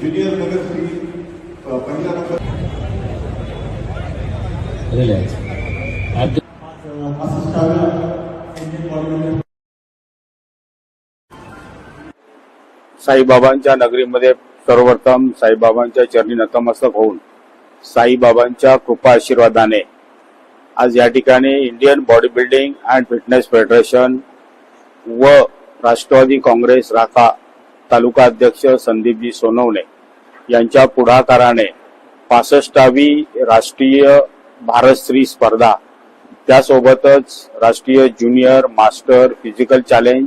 Junior पहिला number. साईबाबांच्या नगरीमध्ये सर्वप्रथम साईबाबांच्या चरणी नतमस्तक होऊन साईबाबांच्या कृपा आशीर्वादाने आज या ठिकाणी Indian body building and fitness federation व राष्ट्रवादी काँग्रेस राखा तालुका अध्यक्ष संदीपजी सोनवणे यांच्या पुढाकाराने पासष्टावी राष्ट्रीय भारतश्री स्पर्धा त्यासोबतच राष्ट्रीय ज्युनियर मास्टर फिजिकल चॅलेंज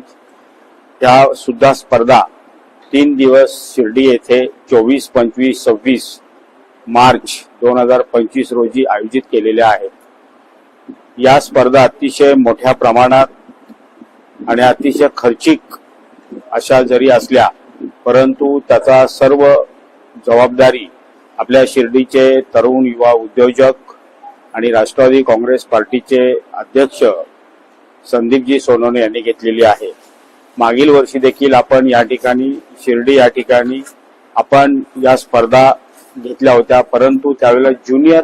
ह्या सुद्धा स्पर्धा तीन दिवस शिर्डी येथे चोवीस पंचवीस सव्वीस मार्च दोन हजार पंचवीस रोजी आयोजित केलेल्या आहेत. या स्पर्धा अतिशय मोठ्या प्रमाणात आणि अतिशय खर्चिक अशा जरी असल्या परंतु त्याचा सर्व जबाबदारी आपल्या शिर्डीचे तरुण युवा उद्योजक आणि राष्ट्रवादी काँग्रेस पार्टीचे अध्यक्ष संदीपजी सोनवणे यांनी घेतलेली आहे. मागील वर्षी देखील आपण या ठिकाणी शिर्डी या ठिकाणी आपण या स्पर्धा घेतल्या होत्या परंतु त्यावेळेला ज्युनियर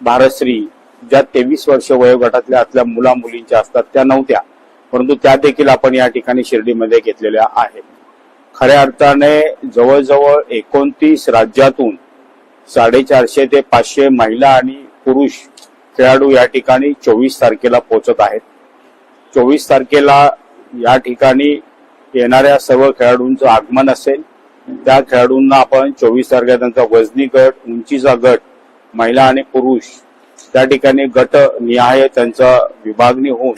भारतश्री ज्या तेवीस वर्ष वयोगटातल्या आतल्या मुला मुलींच्या असतात त्या नव्हत्या. परंतु त्या देखील आपण या ठिकाणी शिर्डीमध्ये घेतलेल्या आहेत. खऱ्या अर्थाने जवळजवळ एकोणतीस राज्यातून साडेचारशे ते पाचशे महिला आणि पुरुष खेळाडू या ठिकाणी चोवीस तारखेला पोहोचत आहेत. चोवीस तारखेला या ठिकाणी येणाऱ्या सर्व खेळाडूंचं आगमन असेल. त्या खेळाडूंना आपण चोवीस तारखेला त्यांचा वजनी गट उंचीचा गट महिला आणि पुरुष त्या ठिकाणी गट निहाय त्यांचा विभागणी होऊन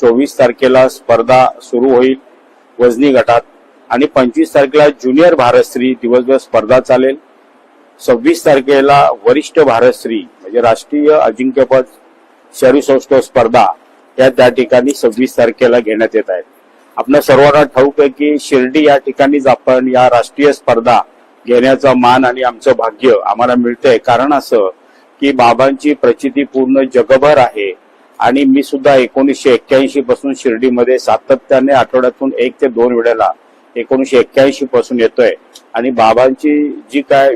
चोवीस तारखेला स्पर्धा सुरू होईल वजनी गटात आणि पंचवीस तारखेला ज्युनियर भारतश्री दिवसभर स्पर्धा चालेल. सव्वीस तारखेला वरिष्ठ भारतश्री म्हणजे राष्ट्रीय अजिंक्यपद शरीरसौष्ठव स्पर्धा या त्या ठिकाणी सव्वीस तारखेला घेण्यात येत आहेत. आपल्या सर्वांना ठाऊक आहे की शिर्डी या ठिकाणीच आपण या राष्ट्रीय स्पर्धा घेण्याचा मान आणि आमचं भाग्य आम्हाला मिळतंय. कारण असं की बाबांची प्रचिती पूर्ण जगभर आहे. आणि मी सुद्धा एकोणीसशे एक्क्याऐंशी पासून शिर्डीमध्ये सातत्याने आठवड्यातून एक ते दोन वेळेला एकोणीसशे एक्क्याऐंशी पासून येतोय. आणि बाबांची जी काय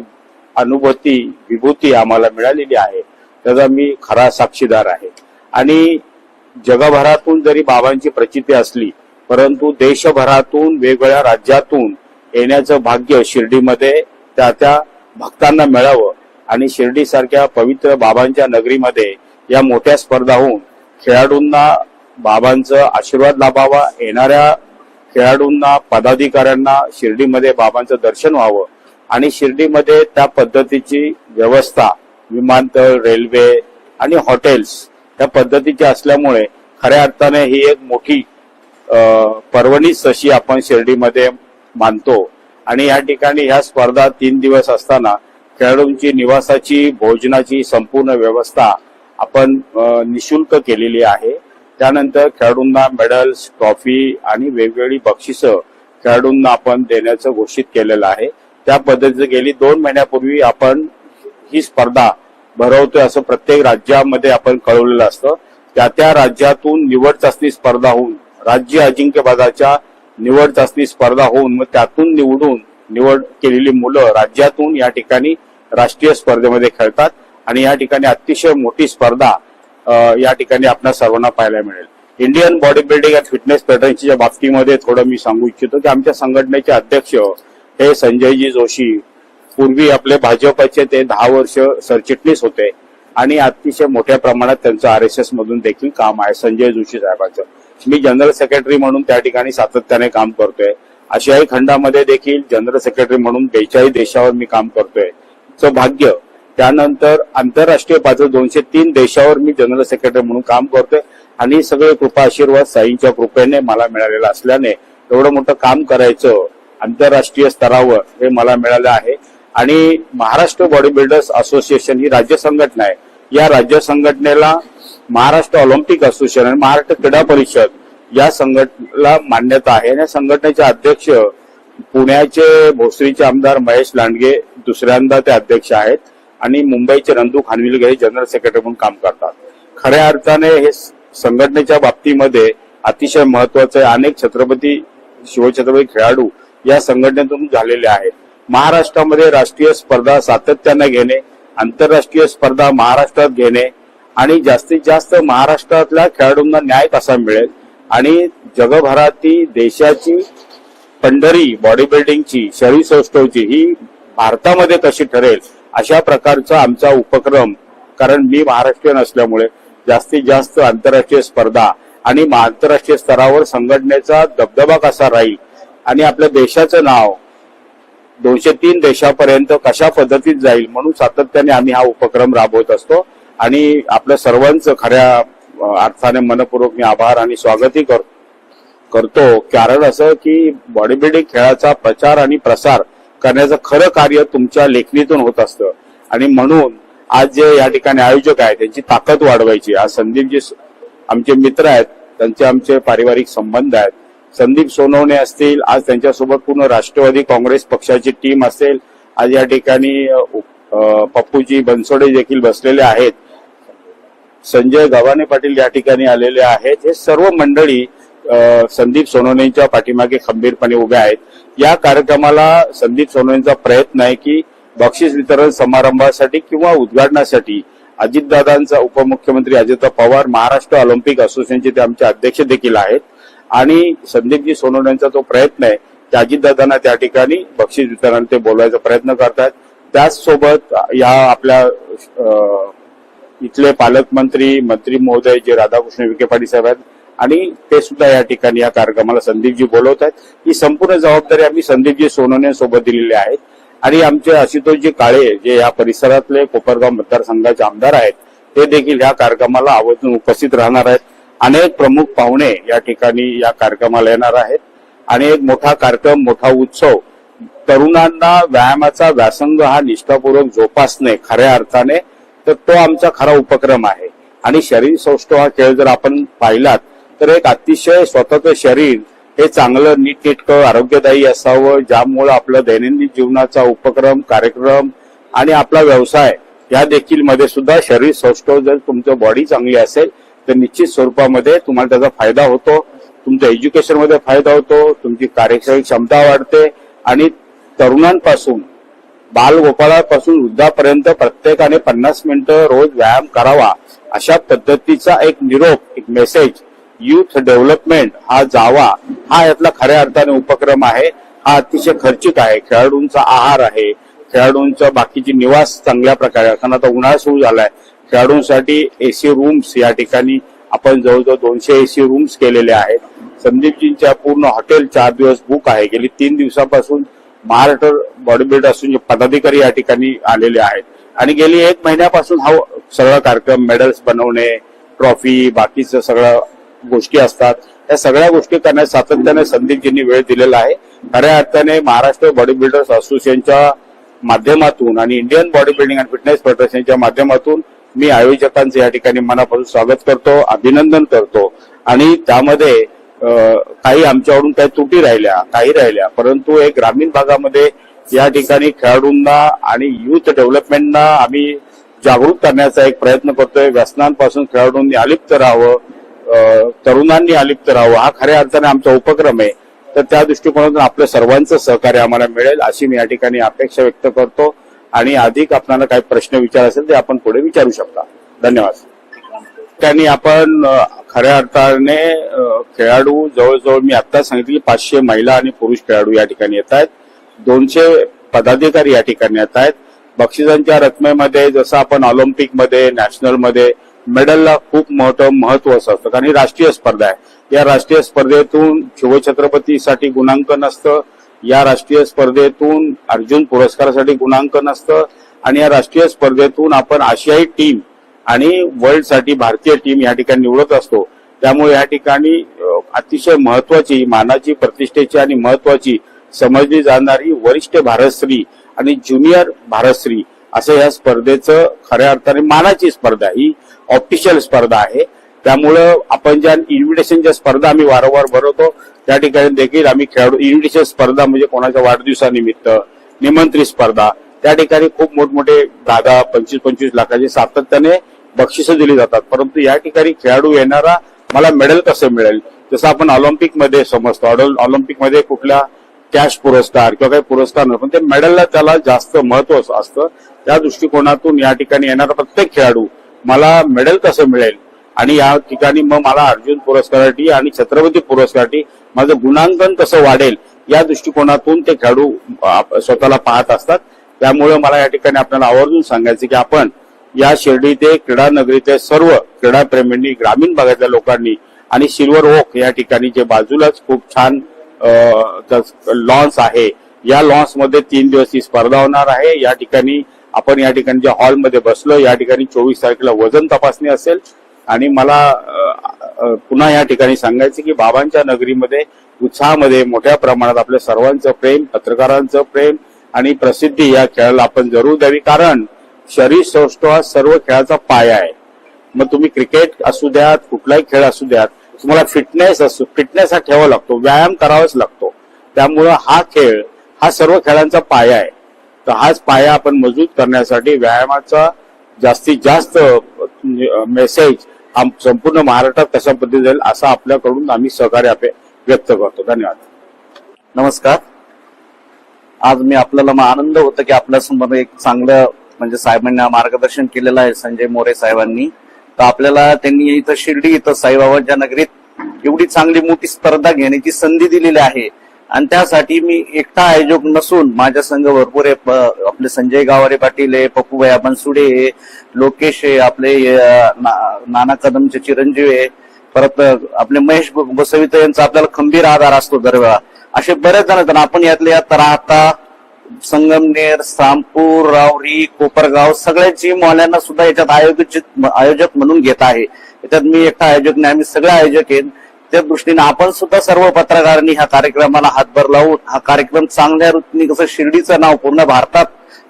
अनुभूती विभूती आम्हाला मिळालेली आहे त्याचा मी खरा साक्षीदार आहे. आणि जगभरातून जरी बाबांची प्रचिती असली परंतु देशभरातून वेगवेगळ्या राज्यातून येण्याचं भाग्य शिर्डीमध्ये त्या त्या भक्तांना मिळावं. आणि शिर्डीसारख्या पवित्र बाबांच्या नगरीमध्ये या मोठ्या स्पर्धा होऊन खेळाडूंना बाबांचा आशीर्वाद लाभावा. येणाऱ्या खेळाडूंना पदाधिकाऱ्यांना शिर्डीमध्ये बाबांचं दर्शन व्हावं. आणि शिर्डीमध्ये त्या पद्धतीची व्यवस्था विमानतळ रेल्वे आणि हॉटेल्स त्या पद्धतीची असल्यामुळे खऱ्या अर्थाने ही एक मोठी पर्वणी पर्वणीच आपण शिर्डीमध्ये मानतो. आणि या ठिकाणी ह्या स्पर्धा तीन दिवस असताना खेळाडूंची निवासाची भोजनाची संपूर्ण व्यवस्था आपण निशुल्क केलेली आहे. त्यानंतर खेळाडूंना मेडल्स ट्रॉफी आणि वेगवेगळी बक्षिसं खेळाडूंना आपण देण्याचं घोषित केलेलं आहे. त्या पद्धतीचं गेली दोन महिन्यापूर्वी आपण ही स्पर्धा भरवतोय असं प्रत्येक राज्यामध्ये आपण कळवलेलं असतं. त्या त्या राज्यातून निवड चाचणी स्पर्धा होऊन राज्य अजिंक्यपदाच्या निवड चाचणी स्पर्धा होऊन मग त्यातून निवडून निवड केलेली मुलं राज्यातून या ठिकाणी राष्ट्रीय स्पर्धेमध्ये खेळतात. आणि या ठिकाणी अतिशय मोठी स्पर्धा या ठिकाणी आपल्या सर्वांना पाहायला मिळेल. Indian body building and fitness फेडरेशनच्या बाबतीमध्ये थोडं मी सांगू इच्छितो की आमच्या संघटनेचे अध्यक्ष हे संजयजी जोशी पूर्वी आपले भाजपचे ते दहा वर्ष सरचिटणीस होते आणि अतिशय मोठ्या प्रमाणात त्यांचं आर एस एस मधून देखील काम आहे संजय जोशी साहेबांचं. मी जनरल सेक्रेटरी म्हणून त्या ठिकाणी सातत्याने काम करतोय. आशियाई खंडामध्ये देखील जनरल सेक्रेटरी म्हणून बेचाळीस देशावर मी काम करतोय. च भाग्य त्यानंतर आंतरराष्ट्रीय पातळी दोनशे तीन देशावर मी जनरल सेक्रेटरी म्हणून काम करतोय. आणि सगळे कृपा आशीर्वाद साईंच्या कृपेने मला मिळालेला असल्याने एवढं मोठं काम करायचं आंतरराष्ट्रीय स्तरावर हे मला मिळालं आहे. आणि महाराष्ट्र बॉडी बिल्डर्स असोसिएशन ही राज्य संघटना आहे. या राज्य संघटनेला महाराष्ट्र ऑलिम्पिक असोसिएशन आणि महाराष्ट्र क्रीडा परिषद या संघटनेला मान्यता आहे. आणि या संघटनेचे अध्यक्ष पुण्याचे भोसरीचे आमदार महेश लांडगे दुसऱ्यांदा ते अध्यक्ष आहेत. आणि मुंबईचे नंदू खानविलगे हे जनरल सेक्रेटरी म्हणून काम करतात. खऱ्या अर्थाने हे संघटनेच्या बाबतीमध्ये अतिशय महत्वाचं आहे. अनेक छत्रपती शिवछत्रपती खेळाडू या संघटनेतून झालेले आहेत. महाराष्ट्रामध्ये राष्ट्रीय स्पर्धा सातत्यानं घेणे आंतरराष्ट्रीय स्पर्धा महाराष्ट्रात घेणे आणि जास्तीत जास्त महाराष्ट्रातल्या खेळाडूंना न्याय कसा मिळेल आणि जगभरातील देशाची पंढरी बॉडी बिल्डिंगची शरीर सौष्ठवची ही भारतामध्ये कशी ठरेल. अशा प्रकारचा आमचा उपक्रम कारण मी महाराष्ट्रीयन असल्यामुळे जास्तीत जास्त आंतरराष्ट्रीय स्पर्धा आणि आंतरराष्ट्रीय स्तरावर संघटनेचा दबदबा कसा राहील आणि आपल्या देशाचं नाव दोनशे तीन देशापर्यंत कशा पद्धतीत जाईल म्हणून सातत्याने आम्ही हा उपक्रम राबवत असतो. आणि आपल्या सर्वांचं खऱ्या अर्थाने मनपूर्वक मी आभार आणि स्वागतही करतो. करतो. कारण असं की बॉडी बिल्डिंग खेळाचा प्रचार आणि प्रसार करण्याचं खरं कार्य तुमच्या लेखणीतून होत असतं. आणि म्हणून आज जे या ठिकाणी आयोजक आहेत त्यांची ताकद वाढवायची. आज संदीप जे आमचे मित्र आहेत त्यांचे आमचे पारिवारिक संबंध आहेत. संदीप सोनवणे असतील आज त्यांच्यासोबत पूर्ण राष्ट्रवादी काँग्रेस पक्षाची टीम असेल. आज या ठिकाणी पप्पूजी बनसोडे देखील बसलेले आहेत. संजय गव्हाणे पाटील या ठिकाणी आलेले आहेत. हे सर्व मंडळी संदीप सोनवणेंच्या पाठीमागे खंबीरपणे उभ्या आहेत. या कार्यक्रमाला संदीप सोनवणेंचा प्रयत्न आहे की बक्षीस वितरण समारंभासाठी किंवा उद्घाटनासाठी अजितदादांचा उपमुख्यमंत्री अजित पवार महाराष्ट्र ऑलिम्पिक असोसिएशनचे ते आमचे अध्यक्ष देखील आहेत. आणि संदीपजी सोनवणेंचा जो प्रयत्न आहे त्या अजितदादांना त्या ठिकाणी बक्षीस वितरण ते बोलवायचा प्रयत्न करतात. त्याचसोबत या आपल्या इथले पालकमंत्री मंत्री महोदय जे राधाकृष्ण विखे पाटील साहेब आहेत आणि ते सुद्धा या ठिकाणी या कार्यक्रमाला संदीपजी बोलवत आहेत. ही संपूर्ण जबाबदारी आम्ही संदीपजी सोनवणे सोबत दिलेली आहे. आणि आमचे आशुतोषजी काळे जे या परिसरातले कोपरगाव मतदारसंघाचे आमदार आहेत ते देखील या कार्यक्रमाला आवर्जून उपस्थित राहणार आहेत. अनेक प्रमुख पाहुणे या ठिकाणी या कार्यक्रमाला येणार आहेत. आणि एक मोठा कार्यक्रम मोठा उत्सव तरुणांना व्यायामाचा व्यासंग हा निष्ठापूर्वक जोपासणे खऱ्या अर्थाने तर तो आमचा खरा उपक्रम आहे. आणि शरीर सौष्ठव हा खेळ जर आपण पाहिलात तर एक अतिशय स्वतःचं शरीर हे चांगलं नीटनेटकं आरोग्यदायी असावं ज्यामुळं आपलं दैनंदिन जीवनाचा उपक्रम कार्यक्रम आणि आपला व्यवसाय या देखील मध्ये सुद्धा शरीर सौष्ठव जर तुमचं बॉडी चांगली असेल तर निश्चित स्वरूपामध्ये तुम्हाला त्याचा फायदा होतो तुमच्या एज्युकेशनमध्ये फायदा होतो तुमची कार्यक्षम क्षमता वाढते आणि तरुणांपासून बालगोपाळापासून वृद्धापर्यंत प्रत्येकाने पन्नास मिनिटं रोज व्यायाम करावा अशा पद्धतीचा एक निरोप एक मेसेज युथ डेव्हलपमेंट हा जावा हा यातला खऱ्या अर्थाने उपक्रम आहे. हा अतिशय खर्चिक आहे. खेळाडूंचा आहार आहे. खेळाडूंचा बाकीची निवास चांगल्या प्रकारे कारण आता उन्हाळा सुरू झालाय. खेळाडूंसाठी एसी रूम्स या ठिकाणी आपण जवळजवळ दोनशे एसी रूम्स केलेले आहेत. संदीपजींच्या पूर्ण हॉटेल चार दिवस बुक आहे. गेली तीन दिवसापासून महाराष्ट्र बॉडीबिल्डर असून असून पदाधिकारी या ठिकाणी आलेले आहेत. आणि गेली एक महिन्यापासून हा सगळा कार्यक्रम मेडल्स बनवणे ट्रॉफी बाकीचं सगळं गोष्टी असतात. या सगळ्या गोष्टी करण्यास सातत्याने संदीपजींनी वेळ दिलेला आहे. खऱ्या अर्थाने महाराष्ट्र बॉडी बिल्डर्स असोसिएशनच्या माध्यमातून आणि Indian body building and fitness फेडरेशनच्या माध्यमातून मी आयोजकांचं या ठिकाणी मनापासून स्वागत करतो अभिनंदन करतो. आणि त्यामध्ये काही आमच्याकडून काही त्रुटी राहिल्या काही राहिल्या परंतु एक ग्रामीण भागामध्ये या ठिकाणी खेळाडूंना आणि युथ डेव्हलपमेंटना आम्ही जागरूक करण्याचा एक प्रयत्न करतोय. व्यसनांपासून खेळाडूंनी अलिप्त राहावं तरुणांनी अलिप्त राहावं हा खऱ्या अर्थाने आमचा उपक्रम आहे. तर त्या दृष्टिकोनातून आपल्या सर्वांचं सहकार्य आम्हाला मिळेल अशी मी या ठिकाणी अपेक्षा व्यक्त करतो. आणि अधिक आपल्याला काही प्रश्न विचार असेल ते आपण पुढे विचारू शकता. धन्यवाद. त्यांनी आपण खऱ्या अर्थाने खेळाडू जवळजवळ मी आता सांगितले की पाचशे महिला आणि पुरुष खेळाडू या ठिकाणी येत आहेत. दोनशे पदाधिकारी या ठिकाणी येत आहेत. बक्षिसांच्या रकमेमध्ये जसं आपण ऑलिम्पिकमध्ये नॅशनलमध्ये मेडलला खूप मोठं महत्त्व असतं. कारण ही राष्ट्रीय स्पर्धा आहे. या राष्ट्रीय स्पर्धेतून शिवछत्रपतीसाठी गुणांकन असतं या राष्ट्रीय स्पर्धेतून अर्जुन पुरस्कारासाठी गुणांकन असतं आणि या राष्ट्रीय स्पर्धेतून आपण आशियाई टीम आणि वर्ल्डसाठी भारतीय टीम या ठिकाणी निवडत असतो. त्यामुळे या ठिकाणी अतिशय महत्वाची मानाची प्रतिष्ठेची आणि महत्वाची समजली जाणारी वरिष्ठ भारतश्री आणि ज्युनियर भारतश्री असं या स्पर्धेचं खऱ्या अर्थाने मानाची स्पर्धा ही ऑफिशियल स्पर्धा आहे. त्यामुळं आपण ज्या इन्व्हिटेशनच्या स्पर्धा आम्ही वारंवार भरवतो त्या ठिकाणी देखील आम्ही खेळाडू इन्व्हिटेशन स्पर्धा म्हणजे कोणाच्या वाढदिवसानिमित्त निमंत्रित स्पर्धा त्या ठिकाणी खूप मोठमोठे दहा दहा पंचवीस पंचवीस लाखाचे सातत्याने बक्षिसं दिली जातात. परंतु या ठिकाणी खेळाडू येणारा मला मेडल कसं मिळेल? जसं आपण ऑलिम्पिकमध्ये समजतो ऑलिम्पिकमध्ये कुठल्या कॅश पुरस्कार किंवा काही पुरस्कार नसतो पण ते मेडलला त्याला जास्त महत्त्व असतं. त्या दृष्टिकोनातून या ठिकाणी येणारा प्रत्येक खेळाडू मला मेडल कसं मिळेल? आणि या ठिकाणी मग मला अर्जुन पुरस्कारासाठी आणि छत्रपती पुरस्कारासाठी माझं गुणांकन कसं वाढेल या दृष्टिकोनातून ते खेळाडू आप- स्वतःला पाहत असतात. त्यामुळे मला या ठिकाणी आपल्याला आवर्जून सांगायचं की आपण या शिर्डी ते क्रीडा नगरीचे सर्व क्रीडाप्रेमींनी ग्रामीण भागातल्या लोकांनी आणि सिल्वर ओक या ठिकाणी जे बाजूलाच खूप छान लॉन्स आहे. या लॉन्समध्ये तीन दिवस ही स्पर्धा होणार आहे. या ठिकाणी आपण या ठिकाणी ज्या हॉलमध्ये बसलो या ठिकाणी चोवीस तारखेला वजन तपासणी असेल. आणि मला पुन्हा या ठिकाणी सांगायचं की बाबांच्या नगरीमध्ये उत्साहामध्ये मोठ्या प्रमाणात आपल्या सर्वांचं प्रेम पत्रकारांचं प्रेम आणि प्रसिद्धी या खेळाला आपण जरूर द्यावी. कारण शरीर सौष्ठव हा सर्व खेळाचा पाया आहे. मग तुम्ही क्रिकेट असू द्यात कुठलाही खेळ असू द्यात तुम्हाला फिटनेस असू फिटनेस हा ठेवावा लागतो व्यायाम करावाच लागतो. त्यामुळं हा खेळ हा सर्व खेळांचा पाया आहे. तर हाच पाया आपण मजबूत करण्यासाठी व्यायामाचा जास्तीत जास्त म्हणजे, मेसेज संपूर्ण महाराष्ट्रात कशा पद्धती जाईल असं आपल्याकडून आम्ही सहकार्य व्यक्त करतो. धन्यवाद. नमस्कार. आज मी आपल्याला आनंद होतो की आपल्यासमोर एक चांगलं म्हणजे साहेबांनी मार्गदर्शन केलेलं आहे संजय मोरे साहेबांनी. तर आपल्याला त्यांनी इथं शिर्डी इथं साईबाबांच्या नगरीत एवढी चांगली मोठी स्पर्धा घेण्याची संधी दिलेली आहे आणि त्यासाठी मी एकटा आयोजक नसून माझ्या संघ भरपूर आहे. आपले संजय गावारे पाटील आहे पप्पूभाई बनसुडे आहे लोकेश आहे आपले ना- नाना कदमचे चिरंजीव आहे. परत आपले महेश बसवित यांचा आपल्याला खंबीर आधार असतो दरवेळा. असे बरेच जण आहेत आपण यातले यात राहता संगमनेर सामपूर रावरी कोपरगाव सगळ्यांची मौल्यांना सुद्धा याच्यात आयोजित आयोजक म्हणून घेत आहे. याच्यात मी एकटा आयोजक नाही आम्ही सगळे आयोजक आहेत. त्या दृष्टीने आपण सुद्धा सर्व पत्रकारांनी ह्या कार्यक्रमाला हातभार लावून हा कार्यक्रम चांगल्या रीतीने कसं शिर्डीचं नाव पूर्ण भारतात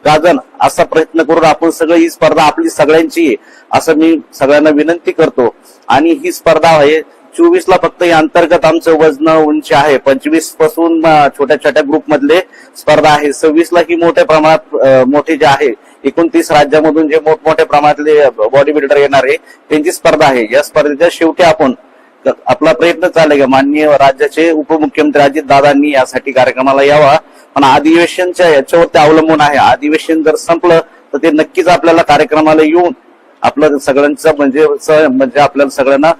गाजन असा प्रयत्न करून आपण सगळं ही स्पर्धा आपली सगळ्यांची आहे असं मी सगळ्यांना विनंती करतो. आणि ही स्पर्धा आहे चोवीस ला फक्त या अंतर्गत आमचं वजन उंची आहे पंचवीसपासून छोट्या छोट्या ग्रुप मधले स्पर्धा आहे. सव्वीस ला ही मोठ्या प्रमाणात मोठी मोठे जे आहे एकोणतीस राज्यामधून जे मोठमोठ्या प्रमाणातले बॉडी बिल्डर येणार आहे त्यांची स्पर्धा आहे. या स्पर्धेच्या शेवटी आपण आपला प्रयत्न चालेल का माननीय राज्याचे उपमुख्यमंत्री अजित दादांनी यासाठी कार्यक्रमाला यावा. पण अधिवेशनच्या याच्यावरती अवलंबून आहे. अधिवेशन जर संपलं तर ते नक्कीच आपल्याला कार्यक्रमाला येऊन आपलं सगळ्यांचं म्हणजे म्हणजे आपल्याला सगळ्यांना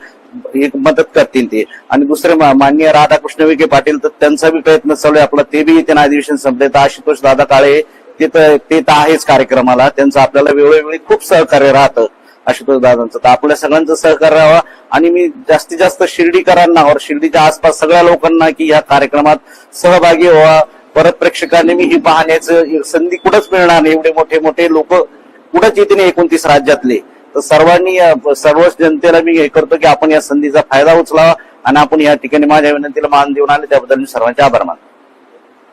एक मदत करतील ते. आणि दुसरे माननीय राधाकृष्ण विखे पाटील तर त्यांचा बी प्रयत्न चालू आहे. आपला ते बी येते अधिवेशन संपले तर आशुतोष दादा काळे ते तर ते तर आहेच कार्यक्रमाला. त्यांचं आपल्याला वेळोवेळी खूप सहकार्य राहतं. आशुतोष दादांचं. तर आपल्या सगळ्यांचं सहकार्य राहावा. आणि मी जास्तीत जास्त शिर्डीकरांना और शिर्डीच्या आसपास सगळ्या लोकांना की या कार्यक्रमात सहभागी व्हा परत प्रेक्षकांनी मी ही पाहण्याचं संधी कुठंच मिळणार नाही. एवढे मोठे मोठे लोक कुठंच येते नाही एकोणतीस राज्यातले. तर सर्वांनी सर्वच सर्व जनतेला मी हे करतो की आपण या संधीचा फायदा उचलावा आणि आपण या ठिकाणी माझ्या विनंतीला मान देऊन आले. त्याबद्दल मी सर्वांचे आभार मानतो.